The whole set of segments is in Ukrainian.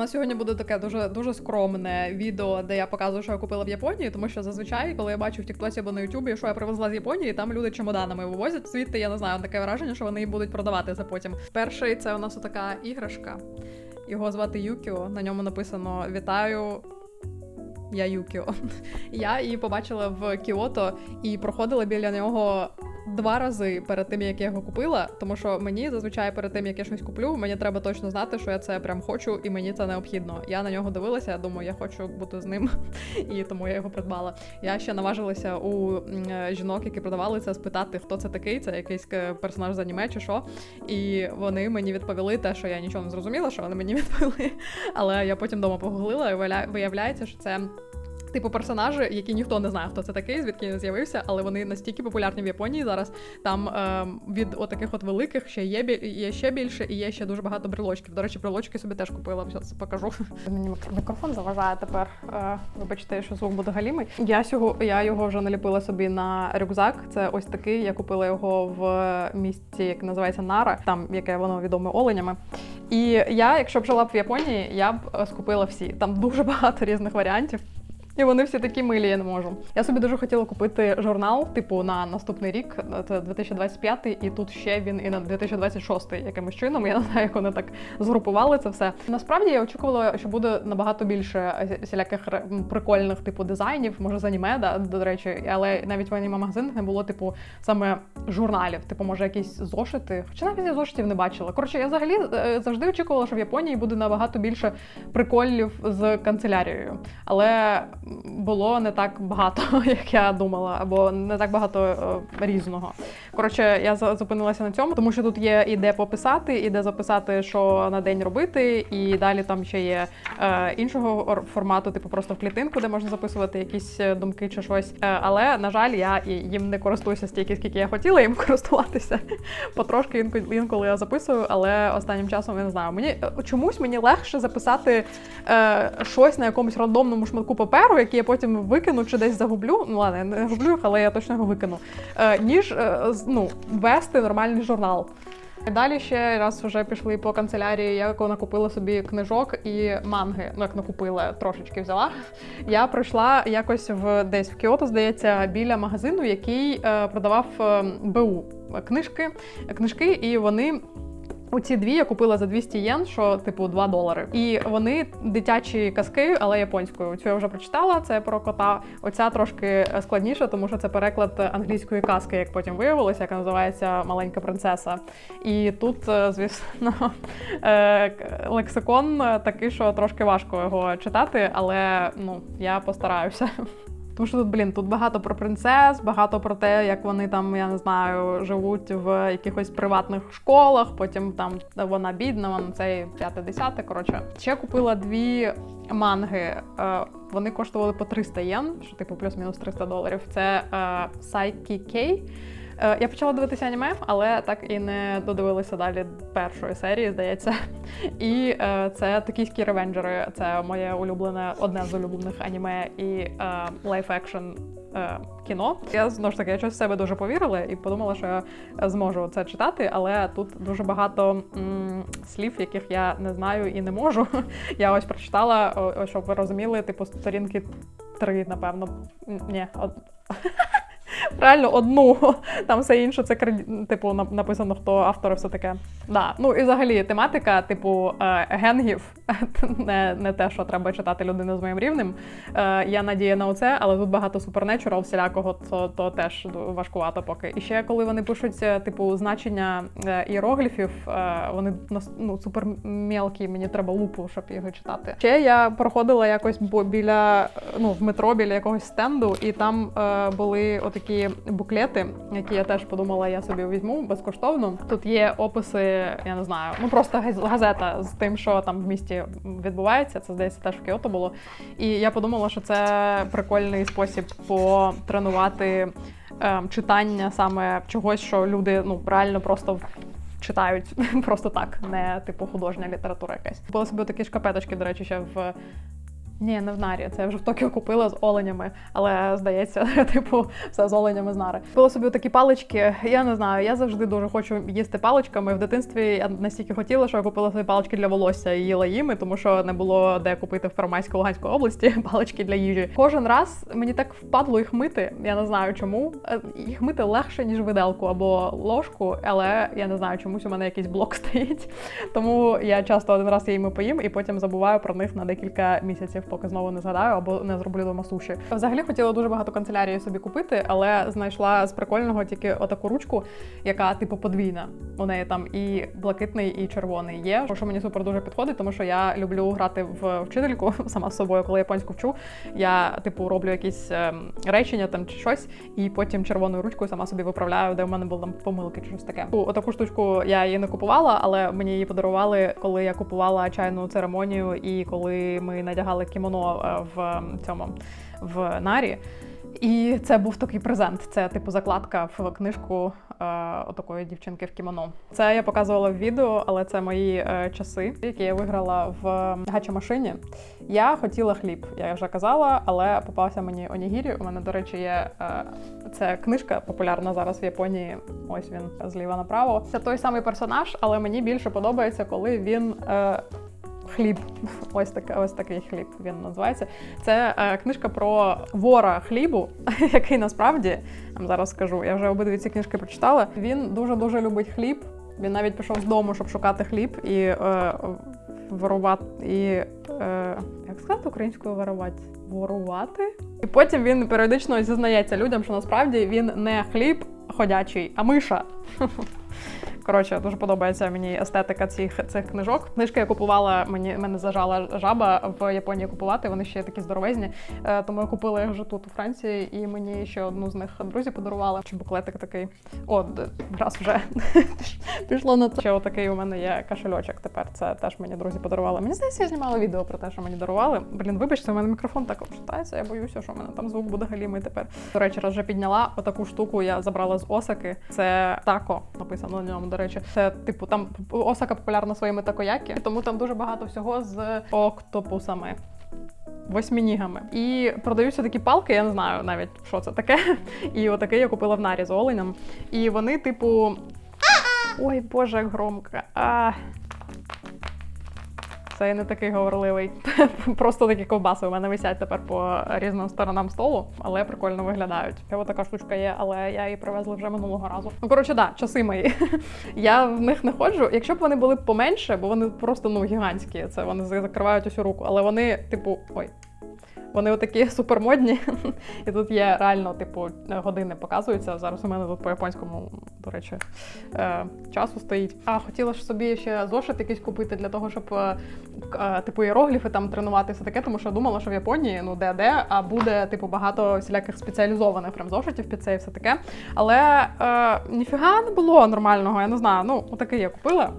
нас сьогодні буде таке дуже дуже скромне відео, де я показую, що я купила в Японії, тому що зазвичай, коли я бачу в Тіктоці або на Ютубі, що я привезла з Японії, там люди чемоданами вивозять. Звідти я не знаю, таке враження, що вони її будуть продавати за потім. Перший це у нас така іграшка. Його звати Юкіо. На ньому написано Вітаю. Я Юкіо. Я її побачила в Кіото і проходила біля нього два рази перед тим, як я його купила. Тому що мені зазвичай перед тим, як я щось куплю, мені треба точно знати, що я це прям хочу, і мені це необхідно. Я на нього дивилася, думаю, я хочу бути з ним, і тому я його придбала. Я ще наважилася у е, жінок, які продавали це, спитати, хто це такий, це якийсь е, персонаж з аніме чи що. І вони мені відповіли те, що я нічого не зрозуміла, що вони мені відповіли. Але я потім вдома погуглила, і виявля- виявляється, що це. Типу персонажі, які ніхто не знає, хто це такий, звідки він з'явився, але вони настільки популярні в Японії зараз. Там е, від отаких от великих ще є є ще більше, і є ще дуже багато брелочків. До речі, брелочки собі теж купила. Зараз покажу. Мені мік- мікрофон заважає тепер. Е, вибачте, що звук буде галімий. Я сього я його вже наліпила собі на рюкзак. Це ось такий. Я купила його в місті, як називається Нара, там яке воно відоме оленями. І я, якщо б жила б в Японії, я б е, скупила всі. Там дуже багато різних варіантів. І вони всі такі милі, я не можу. Я собі дуже хотіла купити журнал, типу, на наступний рік, це 2025, і тут ще він і на 2026 якимось чином. Я не знаю, як вони так згрупували це все. Насправді я очікувала, що буде набагато більше всіляких прикольних типу дизайнів, може з аніме, да, до речі, але навіть в аніме магазинах не було типу саме журналів, типу, може, якісь зошити. Хоча навіть я зошитів не бачила. Коротше, я взагалі е, завжди очікувала, що в Японії буде набагато більше приколів з канцелярією. Але було не так багато, як я думала, або не так багато е, різного. Коротше, я зупинилася на цьому, тому що тут є і де пописати, і де записати, що на день робити, і далі там ще є е, іншого ор- формату, типу просто в клітинку, де можна записувати якісь е, думки чи щось. Але на жаль, я їм не користуюся стільки, скільки я хотіла їм користуватися. Потрошки інколи, я записую, але останнім часом я не знаю. Мені чомусь мені легше записати е, щось на якомусь рандомному шматку паперу, який я потім викину чи десь загублю. Ну ладно, я не гублю їх, але я точно його викину. Е, ніж е, ну, вести нормальний журнал. Далі ще раз вже пішли по канцелярії. Я накупила собі книжок і манги. Ну як накупила, трошечки взяла. Я пройшла якось в десь в Кіото, здається, біля магазину, який е, продавав е, БУ книжки, книжки, і вони. Оці дві я купила за 200 єн, що типу 2 долари. І вони дитячі казки, але японською. Цю я вже прочитала. Це про кота. Оця трошки складніша, тому що це переклад англійської казки, як потім виявилося, яка називається Маленька принцеса. І тут, е, звісно, е, лексикон такий, що трошки важко його читати, але ну я постараюся. Тому що тут, блін, тут багато про принцес, багато про те, як вони там, я не знаю, живуть в якихось приватних школах, потім там вона бідна, вона цей п'яте десяте. Коротше, ще купила дві манги. Е, Вони коштували по 300 єн, що типу плюс-мінус 300 доларів. Це K. Е, Я почала дивитися аніме, але так і не додивилася далі першої серії, здається. І е, це токійські ревенджери. Це моє улюблене, одне з улюблених аніме і е, лайф-екшн е, кіно. Я знову ж таки я щось в себе дуже повірила і подумала, що я зможу це читати, але тут дуже багато м, слів, яких я не знаю і не можу. Я ось прочитала, о- о, щоб ви розуміли, типу сторінки три, напевно. Ні, од... Реально одну. Там все інше, це типу, написано, хто автор і все таке. Да. Ну і взагалі тематика, типу, е, генгів, не, не те, що треба читати людини з моїм рівнем. Е, я надія на оце, але тут багато супернечурал всілякого, то, то теж важкувато поки. І ще коли вони пишуть, е, типу, значення іерогліфів, вони ну, супер мелкі, мені треба лупу, щоб його читати. Ще я проходила якось біля, ну, в метро біля якогось стенду, і там були отакі буклети, які я теж подумала, я собі візьму безкоштовно. Тут є описи, я не знаю, ну просто газета з тим, що там в місті відбувається. Це здається теж в Кіото було. І я подумала, що це прикольний спосіб потренувати е, читання саме чогось, що люди ну реально просто читають просто так, не типу художня література якась. Купила собі такі шкапеточки, до речі, ще в Ні, не в нарі. Це я вже в Токіо купила з оленями, але здається, типу, все з оленями з нари. Купила собі такі палички. Я не знаю. Я завжди дуже хочу їсти паличками. В дитинстві я настільки хотіла, що я купила собі палички для волосся і їла їми, тому що не було де купити в Первомайській Луганській області палички для їжі. Кожен раз мені так впадло їх мити. Я не знаю чому. Е, Їх мити легше ніж виделку або ложку, але я не знаю, чомусь у мене якийсь блок стоїть. Тому я часто один раз їми поїм і потім забуваю про них на декілька місяців, поки знову не згадаю або не зроблю дома суші. Взагалі хотіла дуже багато канцелярії собі купити, але знайшла з прикольного тільки отаку ручку, яка типу подвійна. У неї там і блакитний, і червоний є. Що мені супер дуже підходить, тому що я люблю грати в вчительку сама з собою, коли японську вчу. Я типу роблю якісь ем, речення там чи щось, і потім червоною ручкою сама собі виправляю, де в мене були там помилки чи щось таке. Отаку штучку я її не купувала, але мені її подарували, коли я купувала чайну церемонію і коли ми надягали кімоно е, в цьому в нарі. І це був такий презент. Це типу закладка в книжку е, отакої дівчинки в кімоно. Це я показувала в відео, але це мої е, часи, які я виграла в гача-машині. Я хотіла хліб, я вже казала, але попався мені онігірі. У мене, до речі, є е, це книжка популярна зараз в Японії. Ось він зліва направо. Це той самий персонаж, але мені більше подобається, коли він. Е, Хліб, ось так, ось такий хліб він називається. Це е, книжка про вора хлібу, який насправді вам зараз скажу. Я вже обидві ці книжки прочитала. Він дуже дуже любить хліб. Він навіть пішов з дому, щоб шукати хліб і е, ворувати і е, як сказати українською ворувати? Ворувати. І потім він періодично зізнається людям, що насправді він не хліб ходячий, а миша. Коротше, дуже подобається мені естетика цих цих книжок. Книжки я купувала, мені мене зажала жаба в Японії купувати. Вони ще такі здоровезні. Е, тому я купила їх вже тут у Франції, і мені ще одну з них друзі подарували. Чи буклетик такий. О, раз вже пішло на це. Ще отакий у мене є кашельочок. Тепер це теж мені друзі подарували. Мені здається, я знімала відео про те, що мені дарували. Блін, вибачте, у мене мікрофон так обшитається. Я боюся, що в мене там звук буде галімий тепер. До речі, раз вже підняла отаку штуку. Я забрала з Осаки. Це тако написано на ньому. До речі, це типу там Осака популярна своїми такоякі, тому там дуже багато всього з октопусами. Восьмінігами. І продаються такі палки, я не знаю навіть, що це таке. І отакий я купила в нарі з оленем. І вони, типу. Ой, боже, як громко. А... Це я не такий говорливий. Просто такі ковбаси у мене висять тепер по різним сторонам столу, але прикольно виглядають. Ось така штучка є, але я її привезла вже минулого разу. Ну коротше, да, часи мої. я в них не ходжу. Якщо б вони були поменше, бо вони просто ну гігантські. Це вони закривають усю руку, але вони, типу, ой. Вони отакі супермодні. І тут є реально, типу, години показуються. Зараз у мене тут по японському, до речі, е, часу стоїть. А хотіла ж собі ще зошит якийсь купити для того, щоб е, е, типу іерогліфи там тренуватися таке, тому що думала, що в Японії ну де де, а буде типу багато всіляких спеціалізованих прям зошитів під це і все таке. Але е, ніфіга не було нормального, я не знаю. Ну, отакий я купила.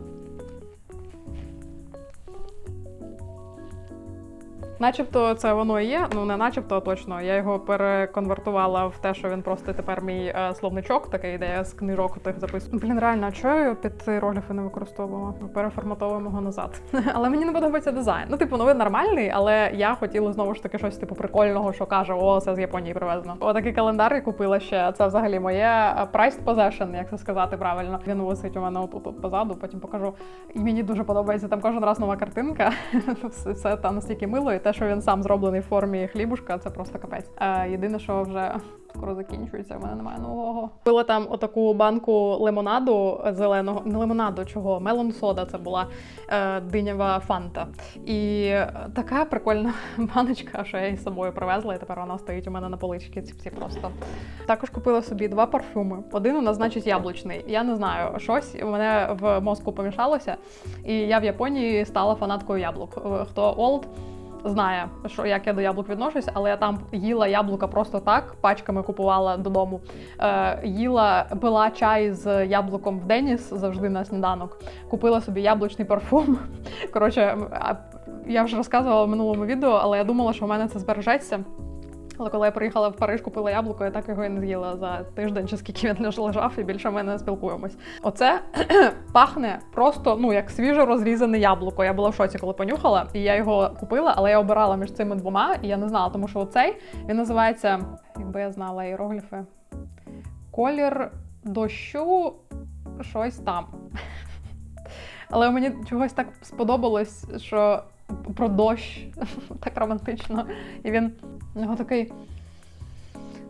Начебто це воно і є, ну не начебто, а точно. Я його переконвертувала в те, що він просто тепер мій е, словничок, такий, де я з книжок тих записую. Блін, реально, чого я під іерогліфи не використовувала? Переформатовуємо його назад. але мені не подобається дизайн. Ну, типу, ну він нормальний, але я хотіла знову ж таки щось типу прикольного, що каже, о, це з Японії привезено. Отакий календар я купила ще. Це взагалі моє е, priced possession, як це сказати правильно. Він висить у мене отут от позаду, потім покажу. І мені дуже подобається. Там кожен раз нова картинка. все там настільки мило, і те, що він сам зроблений в формі хлібушка, це просто капець. Е, єдине, що вже скоро закінчується, в мене немає нового. Купила там отаку банку лимонаду зеленого, не лимонаду, чого, мелон сода це була е, динява фанта. І е, така прикольна баночка, що я її з собою привезла, і тепер вона стоїть у мене на поличці. Ці всі просто. Також купила собі два парфюми. Один у нас, значить, яблучний. Я не знаю, щось у мене в мозку помішалося, і я в Японії стала фанаткою яблук. Хто олд? Знає, що як я до яблук відношусь, але я там їла яблука просто так, пачками купувала додому. Е, їла, пила чай з яблуком в Деніс завжди на сніданок. Купила собі яблучний парфум. Коротше, я вже розказувала в минулому відео, але я думала, що в мене це збережеться. Але коли я приїхала в Париж, купила яблуко, я так його і не з'їла за тиждень, чи скільки він лежав, і більше ми не спілкуємось. Оце пахне просто ну як свіже розрізане яблуко. Я була в шоці, коли понюхала, і я його купила, але я обирала між цими двома, і я не знала, тому що оцей він називається, якби я знала іерогліфи, колір дощу, щось там. Але мені чогось так сподобалось, що про дощ так романтично. І він у нього такий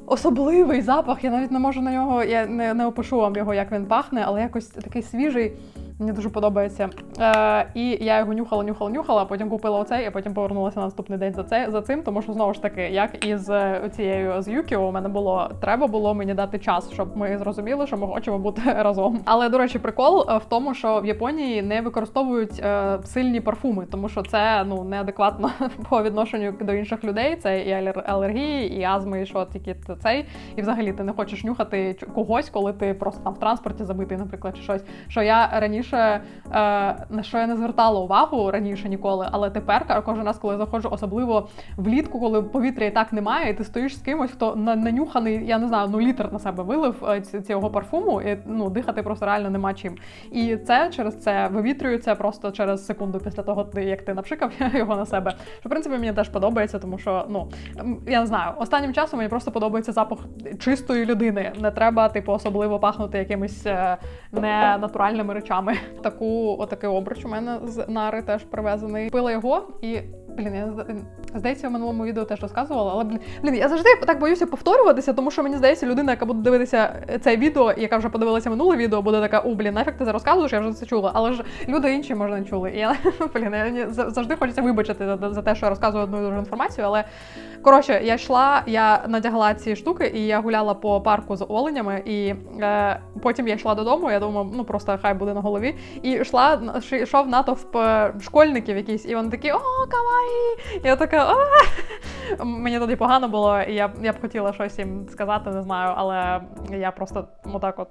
особливий запах. Я навіть не можу на нього, я не, не опишу вам його, як він пахне, але якось такий свіжий. Мені дуже подобається. Е, І я його нюхала, нюхала, нюхала, потім купила оцей, і потім повернулася на наступний день за це за цим. Тому що знову ж таки, як із е, цією з Юкіо, у мене було треба було мені дати час, щоб ми зрозуміли, що ми хочемо бути разом. Але до речі, прикол е, в тому, що в Японії не використовують е, сильні парфуми, тому що це ну неадекватно по відношенню до інших людей. Це і алер- алергії, і азми, і що тільки цей. І взагалі ти не хочеш нюхати когось, коли ти просто там в транспорті забитий, наприклад, чи щось. Що я раніше е, на що я не звертала увагу раніше ніколи, але тепер кожен раз, коли заходжу, особливо влітку, коли повітря і так немає, і ти стоїш з кимось, хто на- нанюханий, я не знаю, ну літр на себе вилив е, ці- цього парфуму, і ну дихати просто реально нема чим. І це через це вивітрюється просто через секунду після того, як ти напшикав його на себе. Що в принципі мені теж подобається, тому що ну я не знаю, останнім часом мені просто подобається запах чистої людини. Не треба, типу, особливо пахнути якимись е, ненатуральними речами. Таку отакий обруч у мене з нари теж привезений. Пила його і. Блін, я здається, в минулому відео теж розказувала, але блін, я завжди так боюся повторюватися, тому що мені здається, людина, яка буде дивитися це відео, яка вже подивилася минуле відео, буде така, у блін, нафіг ти це розказуєш, я вже це чула. Але ж люди інші може не чули. І я блін, я завжди хочеться вибачити за, за те, що я розказую одну і ту інформацію. Але коротше, я йшла, я надягла ці штуки, і я гуляла по парку з оленями, і е, потім я йшла додому. Я думаю, ну просто хай буде на голові. І йшла йшов натовп е, школьників якийсь, і вони такі, о, каваї! Я така, а мені тоді погано було, і я, я б хотіла щось їм сказати, не знаю, але я просто отак от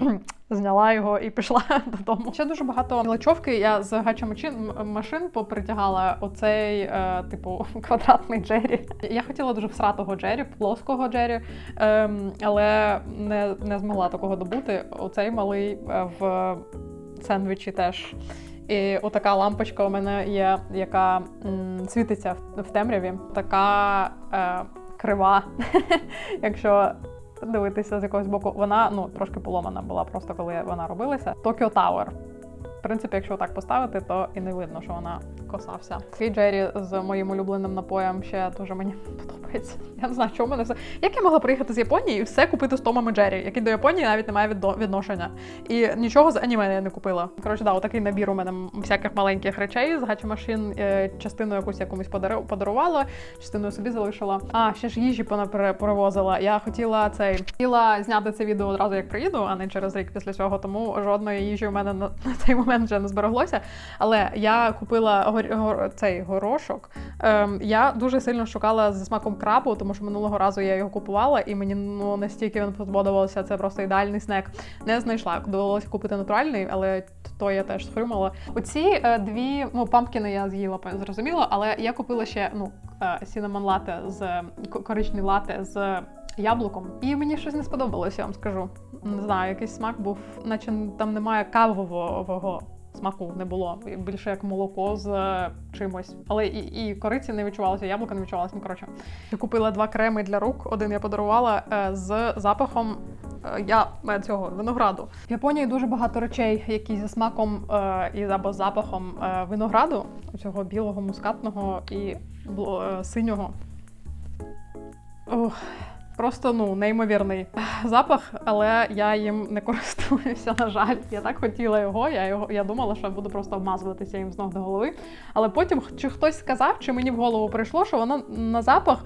зняла його і пішла додому. Ще дуже багато мілочовки. Я з гачамачин машин попритягала оцей, е, типу, квадратний Джері. Я хотіла дуже всратого Джері, плоского Джері, ем, але не, не змогла такого добути. Оцей малий е, в сендвічі теж. І отака лампочка у мене є, яка м, світиться в, в темряві. Така е, крива, якщо дивитися з якогось боку. Вона ну трошки поломана була просто коли вона робилася. Tokyo Tower. В принципі, якщо так поставити, то і не видно, що вона косався. Такий Джері з моїм улюбленим напоєм ще дуже мені подобається. Я не знаю, чому мене все. Як я могла приїхати з Японії і все купити з Томом і Джері, який до Японії навіть не має відношення. І нічого з аніме я не купила. Коротше, да, отакий набір у мене всяких маленьких речей з гачомашин. Е, Частину якусь якомусь подарувала, частину собі залишила. А, ще ж їжі перевозила. Я хотіла цей хотіла зняти це відео одразу, як приїду, а не через рік після цього. Тому жодної їжі у мене на цей момент вже не збереглося. Але я купила гор, цей горошок. Ем, я дуже сильно шукала зі смаком крабу, тому що минулого разу я його купувала, і мені ну настільки він сподобався. Це просто ідеальний снек. Не знайшла. Довелося купити натуральний, але то я теж схрумала. Оці е, дві ну пампкіни я з'їла зрозуміло, але я купила ще ну сінамон лате з коричний лате з. Яблуком, і мені щось не сподобалося, я вам скажу. Не знаю, якийсь смак був, наче там немає кавового смаку, не було. Більше як молоко з е, чимось. Але і, і кориці не відчувалося, яблука не відчувалося. Ну, коротше. Я купила два креми для рук. Один я подарувала е, з запахом е, я цього винограду. В Японії дуже багато речей, які зі смаком і або запахом винограду, цього білого, мускатного і синього. Ох, просто ну неймовірний запах, але я їм не користуюся. На жаль, я так хотіла його. Я його я думала, що буду просто обмазуватися їм з ног до голови. Але потім чи хтось сказав, чи мені в голову прийшло, що воно на запах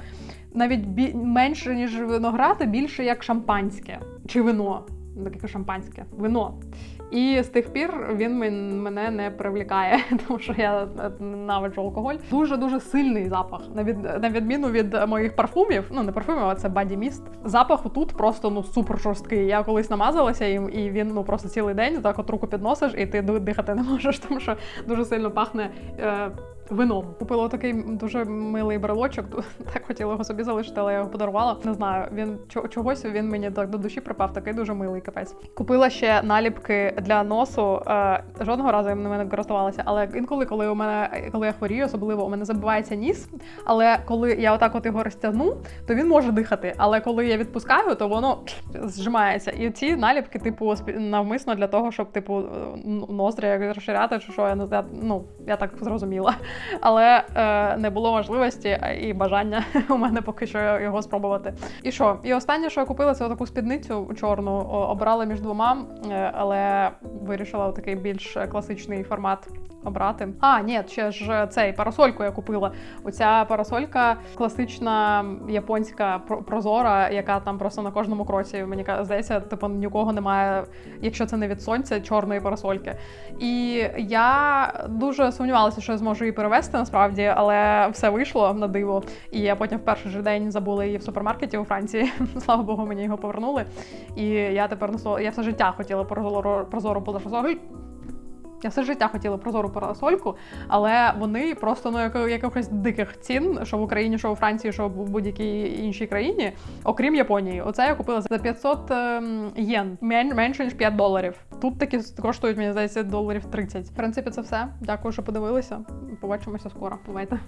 навіть бі- менше ніж виноград, більше як шампанське чи вино. Таке шампанське вино. І з тих пір він мене не привлікає, тому що я ненавиджу алкоголь. Дуже дуже сильний запах. На від на відміну від моїх парфумів, ну не парфумів, а це Body Mist. Запах тут просто ну супер жорсткий. Я колись намазалася їм, і він ну просто цілий день так от руку підносиш, і ти ди- дихати не можеш, тому що дуже сильно пахне. Е, вином. Купила такий дуже милий брелочок. Так хотіла його собі залишити, але я його подарувала. Не знаю, він чо- чогось він мені так до душі припав, такий дуже милий капець. Купила ще наліпки для носу. Е, жодного разу я ними не користувалася, але інколи, коли у мене коли я хворію, особливо у мене забивається ніс. Але коли я отак от його розтягну, то він може дихати. Але коли я відпускаю, то воно зжимається. І ці наліпки, типу, навмисно для того, щоб типу н- ноздрі розширяти, чи що я не знаю. Ну я так зрозуміла. Але е, не було можливості і бажання у мене поки що його спробувати. І що? І останнє, що я купила, це таку спідницю чорну. Обрала між двома, е, але вирішила такий більш класичний формат. Обрати. А, ні, ще ж цей парасольку я купила. Оця парасолька класична японська про- прозора, яка там просто на кожному кроці. Мені здається, типу нікого немає, якщо це не від сонця, чорної парасольки. І я дуже сумнівалася, що я зможу її перевести насправді, але все вийшло на диво. І я потім в перший же день забула її в супермаркеті у Франції. Слава Богу, мені його повернули. І я тепер носила- я все життя хотіла прозору прозору. Я все життя хотіла прозору парасольку, але вони просто ну як, якихось диких цін, що в Україні, що у Франції, що в будь-якій іншій країні, окрім Японії. Оце я купила за 500 ем, єн, мен, менше ніж 5 доларів. Тут такі коштують, мені здається, доларів 30. В принципі, це все. Дякую, що подивилися. Побачимося скоро. Бувайте.